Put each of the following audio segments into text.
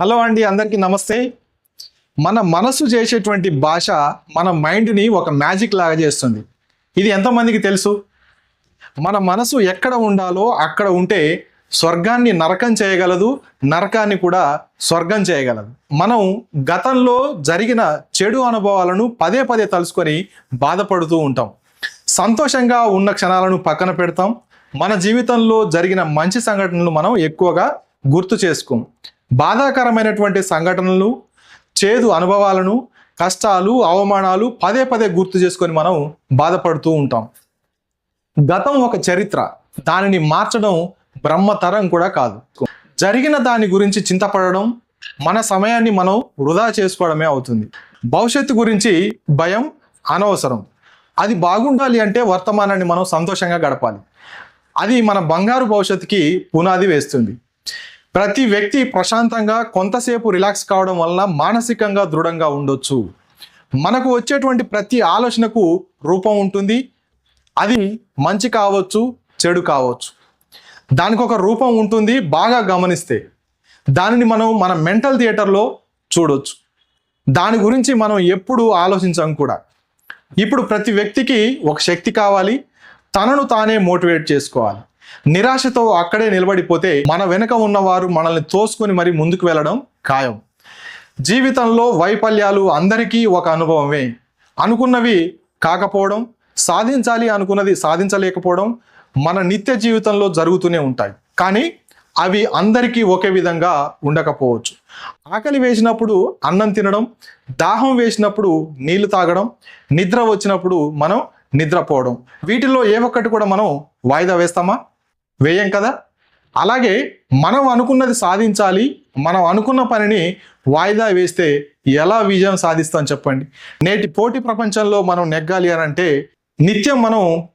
Hello అండి అందరికీ నమస్తే. మన మనసు చేసేటువంటి భాష మన మైండ్ని ఒక మ్యాజిక్ లాగా చేస్తుంది. ఇది ఎంతమందికి తెలుసు? మన మనసు ఎక్కడ ఉండాలో అక్కడ ఉంటే స్వర్గాన్ని నరకం చేయగలదు నరకాన్ని కూడా స్వర్గం చేయగలదు. మనం గతంలో జరిగిన చెడు అనుభవాలను పదే పదే తలుసుకొని బాధపడుతూ ఉంటాం. సంతోషంగా ఉన్న క్షణాలను పక్కన పెడతాం. మన జీవితంలో జరిగిన మంచి సంఘటనలు మనం ఎక్కువగా గుర్తు చేసుకోం. బాధాకరమైనటువంటి సంఘటనలు చేదు అనుభవాలను కష్టాలు అవమానాలు పదే పదే గుర్తు చేసుకొని మనం బాధపడుతూ ఉంటాం. గతం ఒక చరిత్ర. దానిని మార్చడం బ్రహ్మతరం కూడా కాదు. జరిగిన దాని గురించి చింతపడడం మన సమయాన్ని మనం వృధా చేసుకోవడమే అవుతుంది. భవిష్యత్తు గురించి భయం అనవసరం. అది బాగుండాలి అంటే వర్తమానాన్ని మనం సంతోషంగా గడపాలి. అది మన బంగారు భవిష్యత్తుకి పునాది వేస్తుంది. ప్రతి వ్యక్తి ప్రశాంతంగా కొంతసేపు రిలాక్స్ కావడం వలన మానసికంగా దృఢంగా ఉండొచ్చు. మనకు వచ్చేటువంటి ప్రతి ఆలోచనకు రూపం ఉంటుంది. అది మంచి కావచ్చు చెడు కావచ్చు. దానికి ఒక రూపం ఉంటుంది బాగా గమనిస్తే. దానిని మనం మన మెంటల్ థియేటర్లో చూడొచ్చు. దాని గురించి మనం ఎప్పుడు ఆలోచించాం కూడా. ఇప్పుడు ప్రతి వ్యక్తికి ఒక శక్తి కావాలి. తనను తానే మోటివేట్ చేసుకోవాలి. నిరాశతో అక్కడే నిలబడిపోతే మన వెనుక ఉన్నవారు మనల్ని తోసుకొని మరి ముందుకు వెళ్ళడం ఖాయం. జీవితంలో వైఫల్యాలు అందరికీ ఒక అనుభవమే. అనుకున్నవి కాకపోవడం సాధించాలి అనుకున్నది సాధించలేకపోవడం మన నిత్య జీవితంలో జరుగుతూనే ఉంటాయి. కానీ అవి అందరికీ ఒకే విధంగా ఉండకపోవచ్చు. ఆకలి వేసినప్పుడు అన్నం తినడం దాహం వేసినప్పుడు నీళ్ళు తాగడం నిద్ర వచ్చినప్పుడు మనం నిద్రపోవడం. వీటిల్లో ఏ ఒక్కటి కూడా మనం వాయిదా వేస్తామా? వేయం కదా? అలాగే మనం అనుకున్నది సాధించాలి మనం అనుకున్న పనిని వాయిదా వేస్తే ఎలా విజయం సాధిస్తాం చెప్పండి? నేటి పోటీ ప్రపంచంలో మనం నెగ్గాలి అని అంటే నిత్యం మనం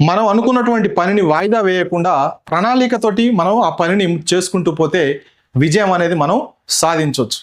మనం అనుకున్నటువంటి పనిని వాయిదా వేయకుండా ప్రణాళికతోటి మనం ఆ పనిని చేసుకుంటూ పోతే విజయం అనేది మనం సాధించవచ్చు